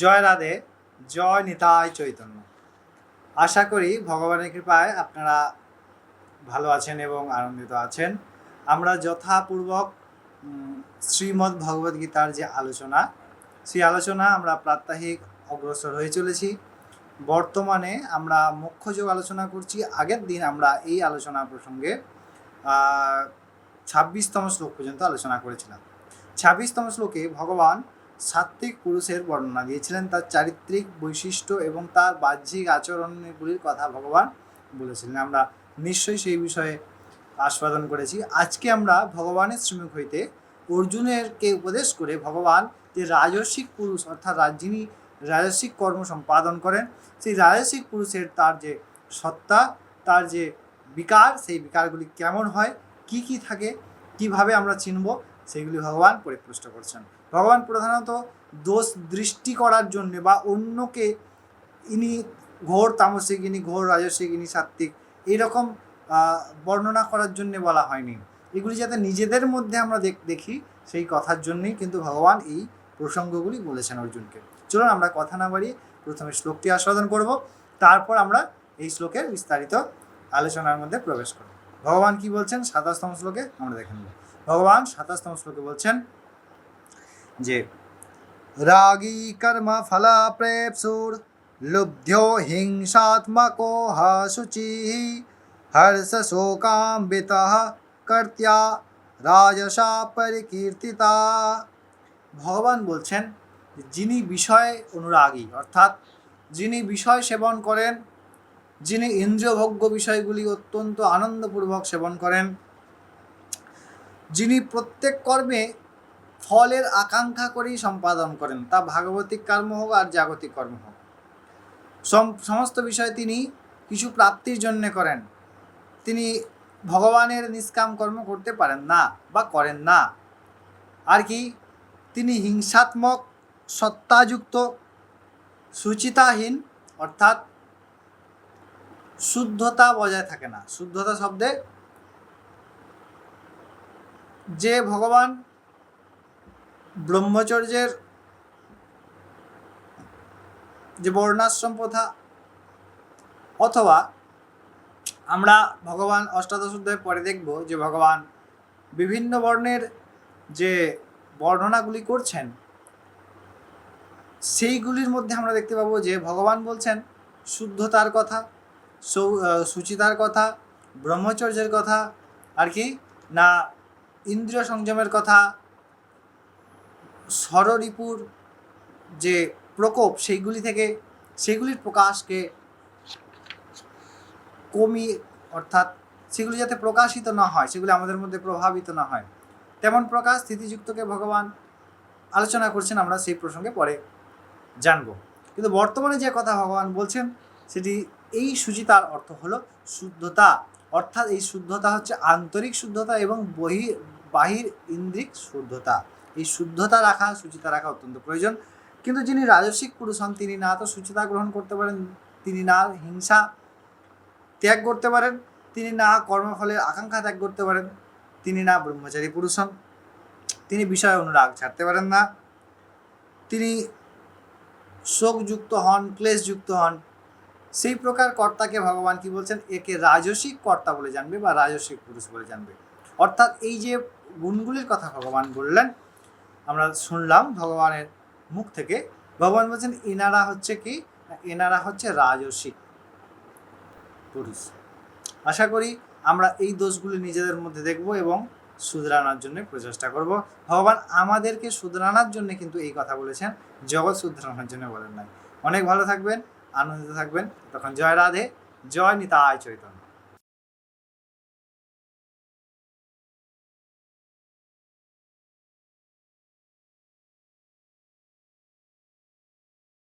জয় রাধে, জয় নিতাই চৈতন্য। আশা করি ভগবানের কৃপায় আপনারা ভালো আছেন এবং আনন্দিত আছেন। আমরা যথাপূর্বক শ্রীমদ্ ভগবদ গীতার যে আলোচনা, সেই আলোচনা আমরা প্রাত্যহিক অগ্রসর হয়ে চলেছি। বর্তমানে আমরা মুখ্য যোগ আলোচনা করছি। আগের দিন আমরা এই আলোচনা প্রসঙ্গে ছাব্বিশতম শ্লোক পর্যন্ত আলোচনা করেছিলাম। ছাব্বিশতম শ্লোকে ভগবান সাত্ত্বিক পুরুষের বর্ণনা দিয়েছিলেন। তার চারিত্রিক বৈশিষ্ট্য এবং তার বাহ্যিক আচরণগুলির কথা ভগবান বলেছিলেন। আমরা নিশ্চয়ই সেই বিষয়ে আস্বাদন করেছি। আজকে আমরা ভগবানের শ্রমিক হইতে অর্জুনেরকে উপদেশ করে ভগবান যে রাজস্বিক পুরুষ অর্থাৎ যিনি রাজস্বিক কর্ম সম্পাদন করেন, সেই রাজস্বিক পুরুষের তার যে সত্তা, তার যে বিকার, সেই বিকারগুলি কেমন হয়, কি কি থাকে, কীভাবে আমরা চিনব, সেগুলি ভগবান পরিপুষ্ট করছেন। ভগবান প্রধানত দোষ দৃষ্টি করার জন্যে বা অন্যকে, ইনি ঘোর তামসিক, ইনি ঘোর রাজস্বিক ইনি সাত্ত্বিক, এইরকম বর্ণনা করার জন্যে বলা হয়নি। এগুলি যাতে নিজেদের মধ্যে আমরা দেখ- সেই কথার জন্যেই কিন্তু ভগবান এই প্রসঙ্গগুলি বলেছেন অর্জুনকে। চলুন আমরা কথা না বাড়িয়ে প্রথমে শ্লোকটি আস্বাদন করব, তারপর আমরা এই শ্লোকের বিস্তারিত আলোচনার মধ্যে প্রবেশ করব। ভগবান কি বলছেন? সাতাশতম শ্লোকে আমরা দেখে নেব। ভগবান সাতাশতম শ্লোকে বলছেন যে রাগী কর্ম ফলা প্রেপসুর লুব্ধো হিংসাত্মকো হাসুচি, হর্ষ শোকাম্বিত কর্ত্যা রাজসা পরিকীর্তিতা। ভগবান বলছেন যিনি বিষয়ে অনুরাগী, অর্থাৎ যিনি বিষয় সেবন করেন, যিনি ইন্দ্রিয়ভোগ্য বিষয়গুলি অত্যন্ত আনন্দপূর্বক সেবন করেন, যিনি প্রত্যেক কর্মে ফলের আকাঙ্ক্ষা করেই সম্পাদন করেন। তা ভাগবতিক কর্ম হোক আর জাগতিক কর্ম হোক। সমস্ত বিষয় তিনি কিছু প্রাপ্তির জন্য করেন। তিনি ভগবানের নিষ্কাম কর্ম করতে পারেন না বা করেন না। আর কি, তিনি হিংসাত্মক, সত্তাযুক্ত, সুচিতাহীন, অর্থাৎ শুদ্ধতা বজায় থাকে না। শুদ্ধতা শব্দে যে ভগবান ব্রহ্মচর্যের যে বর্ণাশ্রম প্রথা, অথবা আমরা ভগবান অষ্টাদশ অধ্যায় পরে দেখব যে ভগবান বিভিন্ন বর্ণের যে বর্ণনাগুলি করছেন, সেইগুলির মধ্যে আমরা দেখতে পাবো যে ভগবান বলছেন শুদ্ধতার কথা সুচিতার কথা, ব্রহ্মচর্যের কথা, আর কি না ইন্দ্রিয় সংযমের কথা ষড়রিপুর যে প্রকোপ, সেইগুলি থেকে সেগুলির প্রকাশকে কমিয়ে অর্থাৎ সেগুলি যাতে প্রকাশিত না হয়, সেগুলি আমাদের মধ্যে প্রভাবিত না হয়, তেমন প্রকাশ স্থিতিযুক্তকে ভগবান আলোচনা করছেন, আমরা সেই প্রসঙ্গে পরে জানব। কিন্তু বর্তমানে যে কথা ভগবান বলছেন, সেটি এই সুচিতার অর্থ হলো শুদ্ধতা, অর্থাৎ এই শুদ্ধতা হচ্ছে আন্তরিক শুদ্ধতা এবং বহি, বাহির ইন্দ্রিক শুদ্ধতা। এই শুদ্ধতা রাখা, সুচিতা রাখা অত্যন্ত প্রয়োজন। কিন্তু যিনি রাজস্বিক পুরুষ হন, তিনি না তো সুচিতা গ্রহণ করতে পারেন, তিনি না হিংসা ত্যাগ করতে পারেন, তিনি না কর্মফলের আকাঙ্ক্ষা ত্যাগ করতে পারেন, তিনি না ব্রহ্মচারী পুরুষ হন, তিনি বিষয় অনুরাগ ছাড়তে পারেন না। তিনি শোকযুক্ত হন, ক্লেশযুক্ত হন। সেই প্রকার কর্তাকে ভগবান কি বলছেন? একে রাজসিক কর্তা বলে জানবে বা রাজসিক পুরুষ বলে জানবে। অর্থাৎ এই যে গুণগুলির কথা ভগবান বললেন আমরা শুনলাম ভগবানের মুখ থেকে। ভগবান বলছেন এনারা হচ্ছে কি? এনারা হচ্ছে রাজসিক পুরুষ। আশা করি আমরা এই দোষগুলি নিজেদের মধ্যে দেখব এবং শুধরানোর জন্য প্রচেষ্টা করব। ভগবান আমাদেরকে শুধরানোর জন্য কিন্তু এই কথা বলেছেন। জগৎ শুধরানোর জন্য বলেন নাই। অনেক ভালো থাকবেন, আনন্দিত থাকবেন। তখন জয় রাধে, জয় নিতাই চৈতন্য।